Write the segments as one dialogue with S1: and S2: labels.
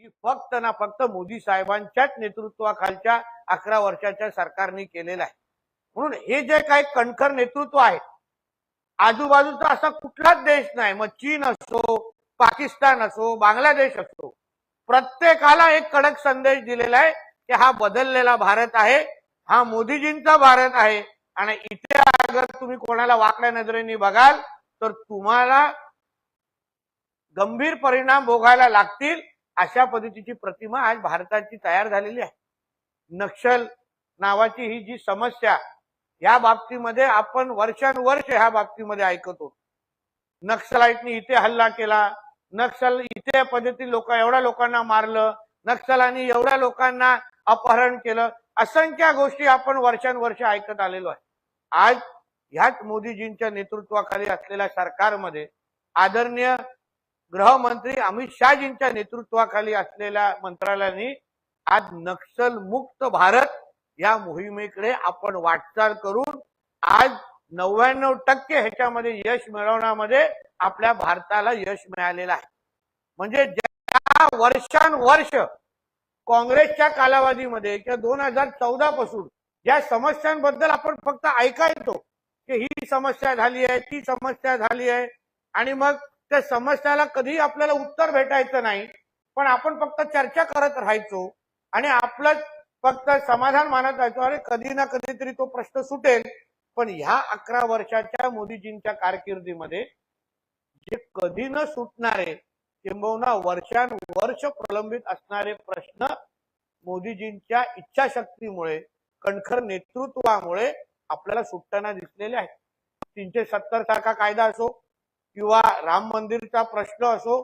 S1: ही फक्त ना फक्त मोदी साहेबांच्याच नेतृत्वाखालच्या अकरा वर्षाच्या सरकारने केलेलं आहे. म्हणून हे जे काही कणखर नेतृत्व आहे आजूबाजूचा असा कुठलाच देश नाही. मग चीन असो पाकिस्तान असो बांगलादेश असो प्रत्येकाला एक कडक संदेश दिलेला आहे की हा बदललेला भारत आहे हा मोदीजींचा भारत आहे. आणि इथे अगर तुम्ही कोणाला वाकड्या नजरेने बघाल तर तुम्हाला गंभीर परिणाम भोगायला लागतील. अशा पद्धतीची प्रतिमा आज भारताची तयार झालेली आहे. नक्षल नावाची ही जी समस्या या बाबतीमध्ये आपण वर्षानुवर्ष ह्या बाबतीमध्ये ऐकतो. नक्षलाईटनी इथे हल्ला केला नक्षल इथे पद्धती लोक एवढ्या लोकांना मारलं नक्षलांनी एवढ्या लोकांना अपहरण केलं असंख्य गोष्टी आपण वर्षानुवर्ष ऐकत आलेलो आहे. आज ह्याच मोदीजींच्या नेतृत्वाखाली असलेल्या सरकारमध्ये आदरणीय गृहमंत्री अमित शहाजींच्या नेतृत्वाखाली असलेल्या मंत्रालयाने आज नक्षल मुक्त भारत या मोहिमेकडे आपण वाटचाल करून आज नव्याण्णव टक्के ह्याच्यामध्ये यश मिळवण्यामध्ये आपल्या भारताला यश मिळालेलं आहे. म्हणजे ज्या वर्षानुवर्ष काँग्रेसच्या कालावधीमध्ये किंवा दोन हजार चौदा पासून ज्या समस्यांबद्दल आपण फक्त ऐकायचो की ही समस्या झाली आहे ती समस्या झाली आहे आणि मग त्या समस्याला कधी आपल्याला उत्तर भेटायचं नाही. पण आपण फक्त चर्चा करत राहायचो. आणि आपलं फक्त समाधान मानत राहायचो. अरे कधी ना कधीतरी तो प्रश्न सुटेल. पण ह्या अकरा वर्षाच्या मोदीजींच्या कारकिर्दीमध्ये जे कधी न सुटणारे किंबहुना वर्षानुवर्ष प्रलंबित असणारे प्रश्न मोदीजींच्या इच्छाशक्तीमुळे कणखर नेतृत्वामुळे आपल्याला सुटताना दिसलेले आहेत. तीनशे सत्तर सारखा कायदा असो किंवा राम मंदिरचा प्रश्न असो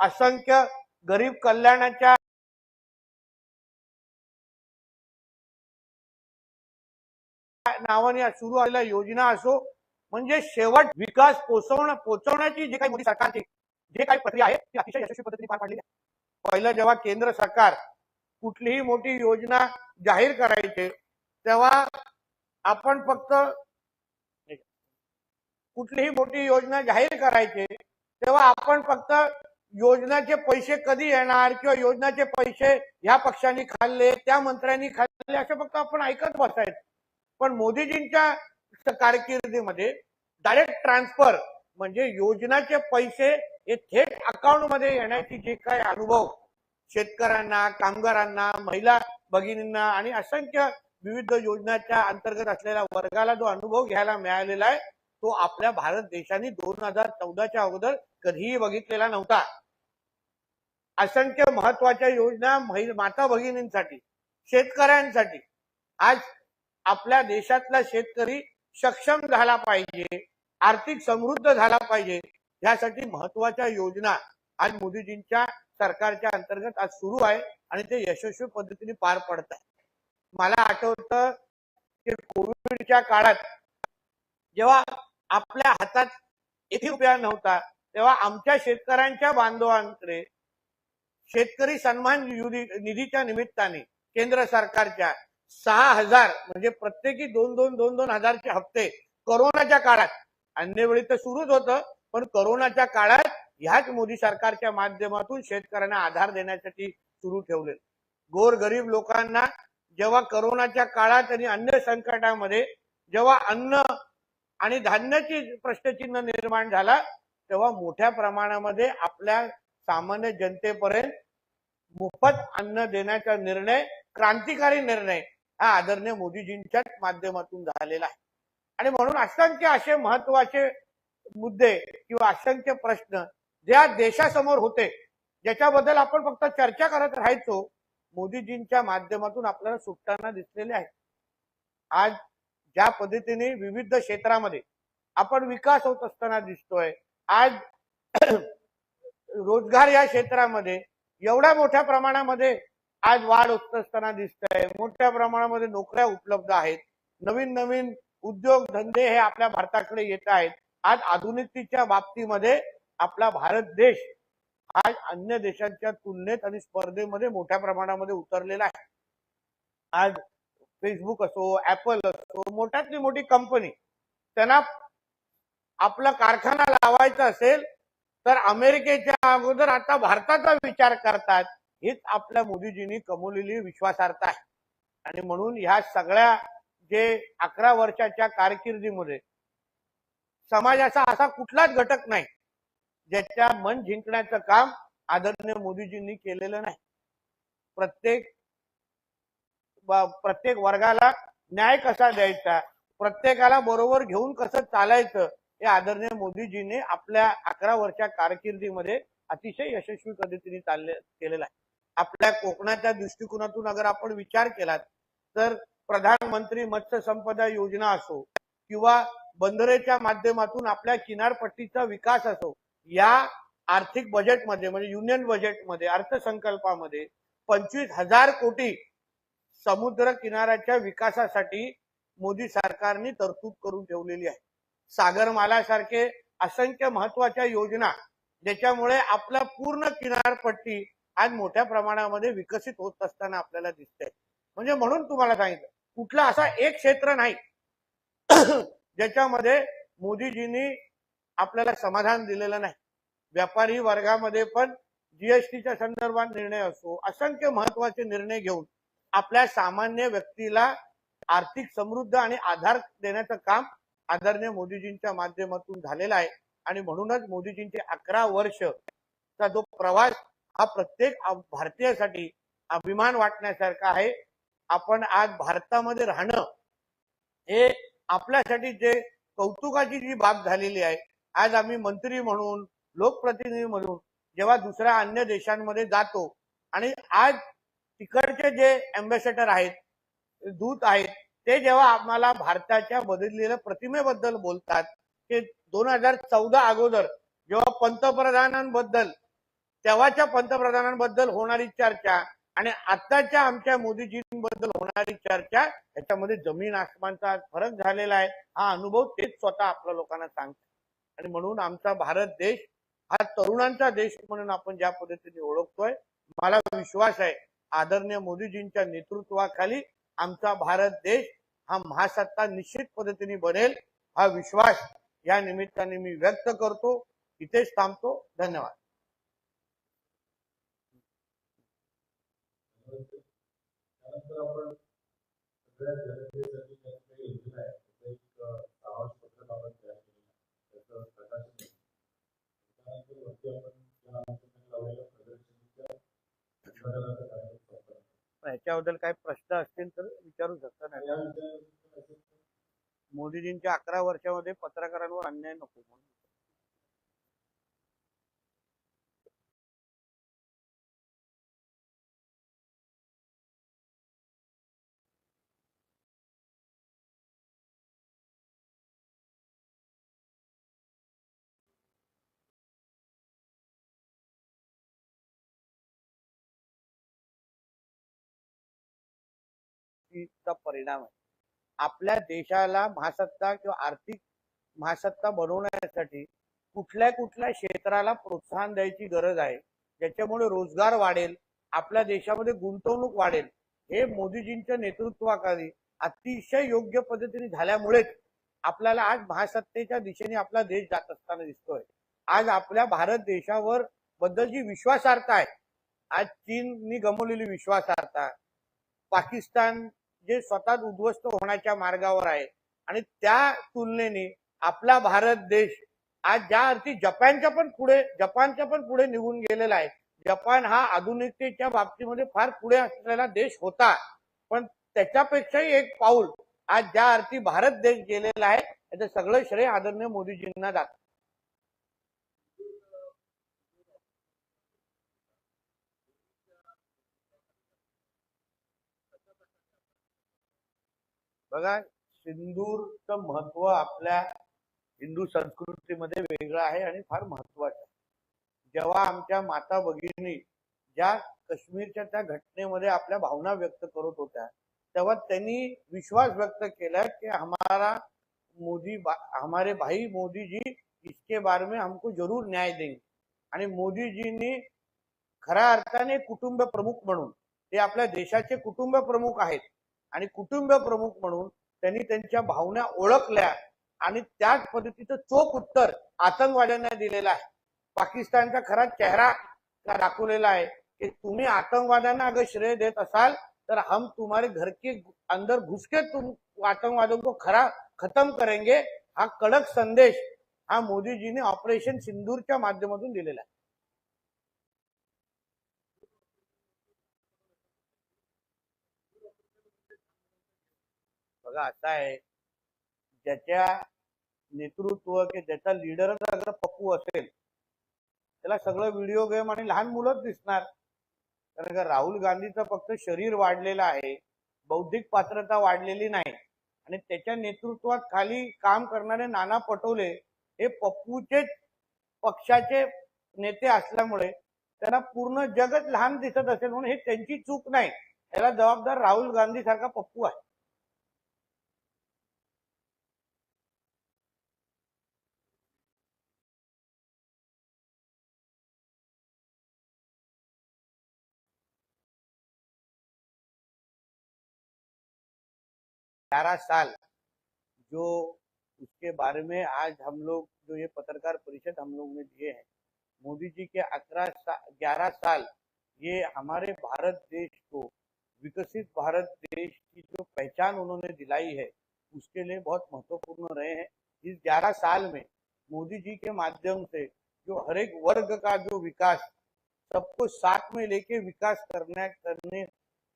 S1: असंख्य गरीब कल्याणाच्या नावाने सुरू आलेल्या योजना असो म्हणजे शेवट विकास पोचवणं पोचवण्याची जी काही मोदी सरकारची जे काही प्रक्रिया आहे ती अतिशय यशस्वी पद्धतीने पार पाडली आहे. पहिलं जेव्हा केंद्र सरकार कुठलीही मोठी योजना जाहीर करायचे तेव्हा आपण फक्त कुठलीही मोठी योजना जाहीर करायचे तेव्हा आपण फक्त योजनाचे पैसे कधी येणार किंवा योजनाचे पैसे ह्या पक्षांनी खाल्ले त्या मंत्र्यांनी खाल्ले असं फक्त आपण ऐकत बसायचं. पण मोदीजींच्या कारकिर्दीमध्ये डायरेक्ट ट्रान्सफर म्हणजे योजनाचे पैसे हे थेट अकाउंटमध्ये येण्याची जे काही अनुभव शेतकऱ्यांना कामगारांना महिला भगिनींना आणि असंख्य विविध योजनाच्या अंतर्गत असलेल्या वर्गाला जो अनुभव घ्यायला मिळालेला आहे तो आपल्या भारत देशाने दोन हजार चौदाच्या अगोदर कधीही बघितलेला नव्हता. असंख्य महत्त्वाच्या योजना माता भगिनींसाठी शेतकऱ्यांसाठी आज आपल्या देशातला शेतकरी सक्षम झाला पाहिजे आर्थिक समृद्ध झाला पाहिजे यासाठी महत्त्वाच्या योजना आज मोदीजींच्या सरकारच्या अंतर्गत आज सुरू आहे आणि ते यशस्वी पद्धतीने पार पडत आहे. मला आठवतं की कोविडच्या काळात जेव्हा आपल्या हातात एक रुपया नव्हता. तेव्हा आमच्या शेतकऱ्यांच्या बांधवांकडे शेतकरी सन्मान निधीच्या निमित्ताने केंद्र सरकारच्या सहा हजार म्हणजे प्रत्येकी दोन दोन दोन दोन हजारचे हप्ते करोनाच्या काळात अन्य वेळी तर सुरूच होतं पण करोनाच्या काळात ह्याच मोदी सरकारच्या माध्यमातून शेतकऱ्यांना आधार देण्यासाठी सुरू ठेवले. गोर गरीब लोकांना जेव्हा करोनाच्या काळात आणि अन्य संकटामध्ये जेव्हा अन्न आणि धान्याची प्रश्नचिन्ह निर्माण झाला तेव्हा मोठ्या प्रमाणामध्ये आपल्या सामान्य जनतेपर्यंत मोफत अन्न देण्याचा निर्णय क्रांतिकारी निर्णय हा आदरणीय मोदीजींच्याच माध्यमातून झालेला आहे. आणि म्हणून असंख्य असे महत्त्वाचे मुद्दे किंवा असंख्य प्रश्न ज्या देशासमोर होते ज्याच्याबद्दल आपण फक्त चर्चा करत राहायचो मोदीजींच्या माध्यमातून आपल्याला सुटताना दिसलेले आहे आज ज्या पद्धतीने विविध क्षेत्रामध्ये आपण विकास होत असताना दिसतोय आज रोजगार या क्षेत्रामध्ये एवढ्या मोठ्या प्रमाणामध्ये आज वाढ होत असताना दिसत आहे मोठ्या प्रमाणामध्ये नोकऱ्या उपलब्ध आहेत. नवीन नवीन उद्योग धंदे हे आपल्या भारताकडे येत आहेत. आज आधुनिकतेच्या बाबतीमध्ये आपला भारत देश आज अन्य देशांच्या तुलनेत आणि स्पर्धेमध्ये मोठ्या प्रमाणामध्ये उतरलेला आहे. आज फेसबुक असो ऍपल असो मोठ्यातली मोठी कंपनी त्यांना आपला कारखाना लावायचा असेल तर अमेरिकेच्या अगोदर आता भारताचा विचार करतात हीच आपल्या मोदीजींनी कमवलेली विश्वासार्हता आहे. आणि म्हणून ह्या सगळ्या जे अकरा वर्षाच्या कारकिर्दीमध्ये समाजाचा असा कुठलाच घटक नाही ज्याच्या मन जिंकण्याचं काम आदरणीय मोदीजींनी केलेलं नाही. प्रत्येक प्रत्येक वर्गाला न्याय कसा द्यायचा? प्रत्येकाला बरोबर घेऊन कसं चालायचं? हे आदरणीय मोदीजींनी आपल्या अकरा वर्षा कारकिर्दीमध्ये अतिशय यशस्वी पद्धतीने चालले केलेला आहे. आपल्या कोकणाच्या दृष्टिकोनातून अगर आपण विचार केला तर प्रधानमंत्री मत्स्य संपदा योजना असो किंवा बंदरेच्या माध्यमातून आपल्या किनारपट्टीचा विकास असो या आर्थिक बजेटमध्ये म्हणजे युनियन बजेटमध्ये अर्थसंकल्पामध्ये पंचवीस हजार कोटी समुद्र किनाऱ्याच्या विकासासाठी मोदी सरकारने तरतूद करून ठेवलेली आहे. सागरमालासारखे असंख्य महत्त्वाच्या योजना ज्याच्यामुळे आपला पूर्ण किनारपट्टी आज मोठ्या प्रमाणामध्ये विकसित होत असताना आपल्याला दिसतंय. म्हणजे म्हणून तुम्हाला सांगितलं कुठला असा एक क्षेत्र नाही ज्याच्यामध्ये मोदीजींनी आपल्याला समाधान दिलेलं नाही. व्यापारी वर्गामध्ये पण जीएसटीच्या संदर्भात निर्णय असो असंख्य महत्त्वाचे निर्णय घेऊन आपल्या सामान्य व्यक्तीला आर्थिक समृद्ध आणि आधार देण्याचं काम आदरणीय मोदीजींच्या माध्यमातून झालेलं आहे. आणि म्हणूनच मोदीजींचे अकरा वर्ष चा जो प्रवास हा प्रत्येक भारतीयासाठी अभिमान वाटण्यासारखा आहे. आपण आज भारतामध्ये राहणं हे आपल्यासाठी जे कौतुकाची जी बाब झालेली आहे. आज आम्ही मंत्री म्हणून लोकप्रतिनिधी म्हणून जेव्हा दुसऱ्या अन्य देशांमध्ये जातो आणि आज तिकडचे जे अम्बॅसेडर आहेत दूत आहेत ते जेव्हा आम्हाला भारताच्या बदललेल्या प्रतिमेबद्दल बोलतात की दोन हजार चौदा अगोदर जेव्हा पंतप्रधानांबद्दल तेव्हाच्या पंतप्रधानांबद्दल होणारी चर्चा आणि आताच्या आमच्या मोदीजींबद्दल होणारी चर्चा याच्यामध्ये जमीन आसमानचा फरक झालेला आहे हा अनुभव तेच स्वतः आपल्या लोकांना सांगतात. आणि म्हणून आमचा भारत देश हा तरुणांचा देश म्हणून आपण ज्या पद्धतीने ओळखतोय मला विश्वास आहे आदरणीय मोदीजींच्या नेतृत्वाखाली आमचा भारत देश हा महासत्ता निश्चित पद्धतीने बनेल हा विश्वास या निमित्ताने मी व्यक्त करतो. इथेच थांबतो. धन्यवाद.
S2: त्यानंतर आपण सगळ्या जनतेसाठी काही काही योजना आहेत त्याचं एक अ, सारांश पत्रक आपण तयार केलेलं आहे त्याचं प्रकाशन आहे. त्यानंतर वरती आपण या अनुषंगाने लावलेल्या प्रदर्शनीच्या उद्घाटनाचा कार्यक्रम संपन्न केला.
S1: याच्याबद्दल काही प्रश्न असतील तर विचारू शकता मोदीजींच्या अकरा वर्षामध्ये पत्रकारांवर अन्याय नको गोष्टीचा परिणाम आहे. आपल्या देशाला महासत्ता किंवा आर्थिक महासत्ता बनवण्यासाठी कुठल्या कुठल्या क्षेत्राला प्रोत्साहन द्यायची गरज आहे ज्याच्यामुळे रोजगार वाढेल आपल्या देशामध्ये गुंतवणूक वाढेल हे मोदीजींच्या नेतृत्वाखाली अतिशय योग्य पद्धतीने झाल्यामुळेच आपल्याला आज महासत्तेच्या दिशेने आपला देश जात असताना दिसतोय. आज आपल्या भारत देशावर बद्दल जी विश्वासार्हता आहे. आज चीननी गमवलेली विश्वासार्हता पाकिस्तान जे स्वतः उद्ध्वस्त होण्याच्या मार्गावर आहे. आणि त्या तुलनेने आपला भारत देश आज ज्या अर्थी जपानच्या पण पुढे जपानच्या पण पुढे निघून गेलेला आहे. जपान हा आधुनिकतेच्या बाबतीमध्ये फार पुढे असलेला देश होता. पण त्याच्यापेक्षाही एक पाऊल आज ज्या अर्थी भारत देश गेलेला आहे याचं सगळं श्रेय आदरणीय मोदीजींना जात. बघा सिंदूरचं महत्त्व आपल्या हिंदू संस्कृतीमध्ये वेगळं आहे आणि फार महत्वाचं आहे. जेव्हा आमच्या माता भगिनी ज्या काश्मीरच्या त्या घटनेमध्ये आपल्या भावना व्यक्त करत होत्या तेव्हा त्यांनी विश्वास व्यक्त केला की हमारा मोदी बा- हमारे भाई मोदी जी इसके बारे में हमको जरूर न्याय देंगे. आणि मोदीजींनी खऱ्या अर्थाने कुटुंब प्रमुख म्हणून ते आपल्या देशाचे कुटुंब प्रमुख आहेत. आणि कुटुंब प्रमुख म्हणून त्यांनी त्यांच्या भावना ओळखल्या आणि त्याच पद्धतीचं चोख उत्तर आतंकवाद्यांना दिलेलं आहे. पाकिस्तानचा खरा चेहरा दाखवलेला आहे? की तुम्ही आतंकवाद्यांना अगर श्रेय देत असाल तर हम तुम्हारे घर के अंदर घुस के तुम आतंकवादियों को खरा खतम करेंगे हा कडक संदेश हा मोदीजीने ऑपरेशन सिंदूरच्या माध्यमातून दिलेला आहे. बघा असं आहे. ज्याच्या नेतृत्व की ज्याचा लिडरच अगर पप्पू असेल त्याला सगळं व्हिडिओ गेम आणि लहान मुलंच दिसणार. कारण का राहुल गांधीचं फक्त शरीर वाढलेलं आहे बौद्धिक पात्रता वाढलेली नाही. आणि त्याच्या नेतृत्वात खाली काम करणारे नाना पटोले हे पप्पूचेच पक्षाचे नेते असल्यामुळे त्यांना पूर्ण जगच लहान दिसत असेल म्हणून हे त्यांची चूक नाही. याला जबाबदार राहुल गांधी सारखा पप्पू आहे. ग्यारह साल, जो उसके बारे में आज हम लोग, जो ये पत्रकार परिषद हम लोग ने दिए हैं। मोदी जी के अठारह ग्यारह साल, ये हमारे भारत देश को, विकसित भारत देश की जो पहचान उन्होंने दिलाई है, उसके लिए बहुत महत्वपूर्ण रहे हैं। इस ग्यारह साल में मोदी जी के माध्यम से जो हर एक वर्ग का जो विकास, सबको साथ में लेके विकास करने करने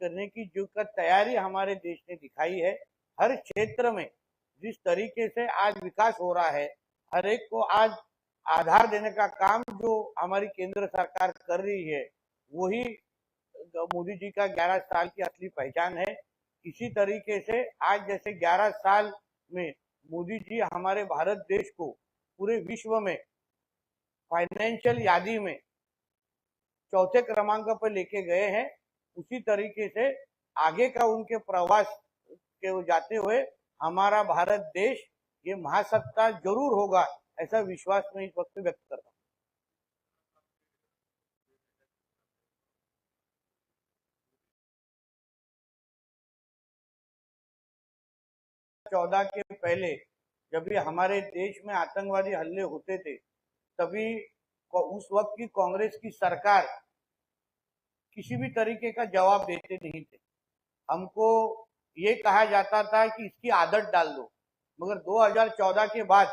S1: करने की जो का तैयारी हमारे देश ने दिखाई है हर क्षेत्र में जिस तरीके से आज विकास हो रहा है, हर एक को आज आधार देने का काम जो हमारी केंद्र सरकार कर रही है, वही मोदी जी का 11 साल की असली पहचान है। इसी तरीके से आज जैसे 11 साल में मोदी जी हमारे भारत देश को पूरे विश्व में फाइनेंशियल यादी में चौथे क्रमांक पर लेके गए हैं, उसी तरीके से आगे का उनके प्रवास के जाते हुए, हमारा भारत देश, ये महासत्ता ज़रूर होगा। ऐसा विश्वास मैं इस वक्त व्यक्त करता हूँ। चौदह के पहले, जब भी हमारे देश में आतंकवादी हल्ले होते थे, तभी उस वक्त की कांग्रेस की सरकार किसी भी तरीके का जवाब देते नहीं थे। हमको ये कहा जाता था कि इसकी आदत डाल दो। मगर 2014 के बाद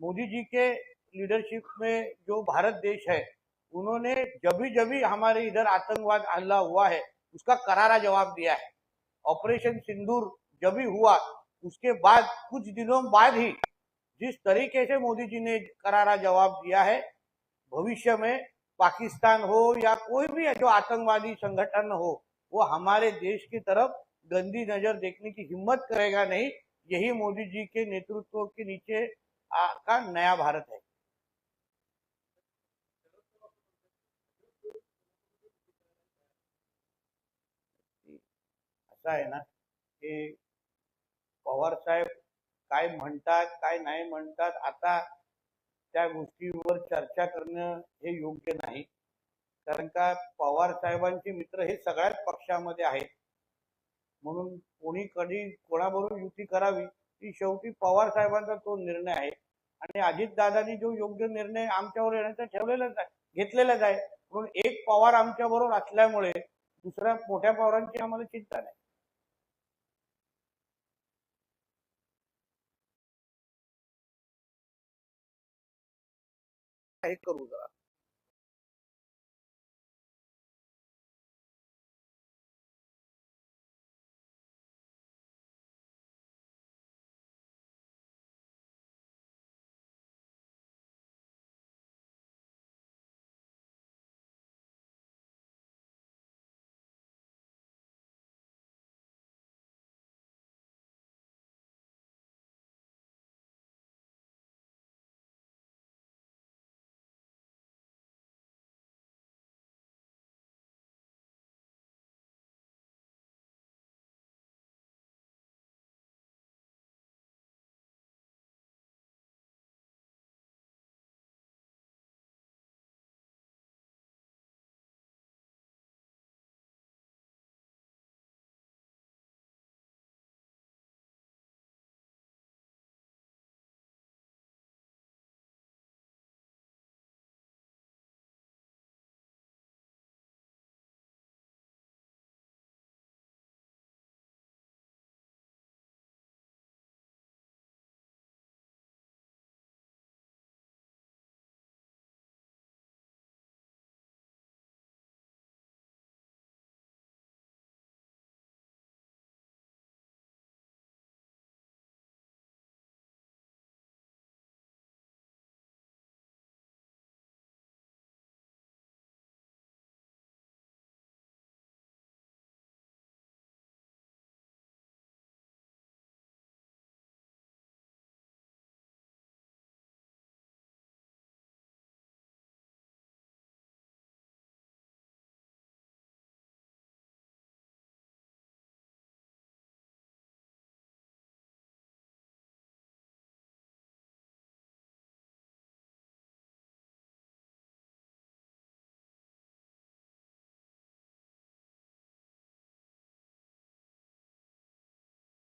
S1: मोदी जी के लीडरशिप में जो भारत देश है, उन्होंने जब भी जब भी हमारे इधर आतंकवाद हमला हुआ है, उसका करारा जवाब दिया है। ऑपरेशन सिंदूर जब भी हुआ, उसके बाद कुछ दिनों बाद ही जिस तरीके से मोदी जी ने करारा जवाब दिया है, भविष्य में पाकिस्तान हो या कोई भी जो आतंकवादी संगठन हो, वो हमारे देश की तरफ़ गंदी नजर देखने की हिम्मत करेगा नहीं। यही मोदी जी के नेतृत्व के नीचे आ, का नया भारत है। असं आहे ना की पवार साहेब काय म्हणतात काय नाही म्हणतात आता त्या गोष्टीवर चर्चा करणं हे योग्य नाही. कारण का पवार साहेबांचे मित्र हे सगळ्याच पक्षामध्ये आहेत. म्हणून कोणी कधी कोणाबरोबर युती करावी ही शेवटी पवार साहेबांचा तो निर्णय आहे. आणि अजितदादांनी जो योग्य निर्णय आमच्यावर येण्याचा ठेवलेलाच आहे घेतलेलाच आहे. म्हणून एक पवार आमच्या बरोबर असल्यामुळे दुसऱ्या मोठ्या पवारांची आम्हाला चिंता नाही. हे करू जरा.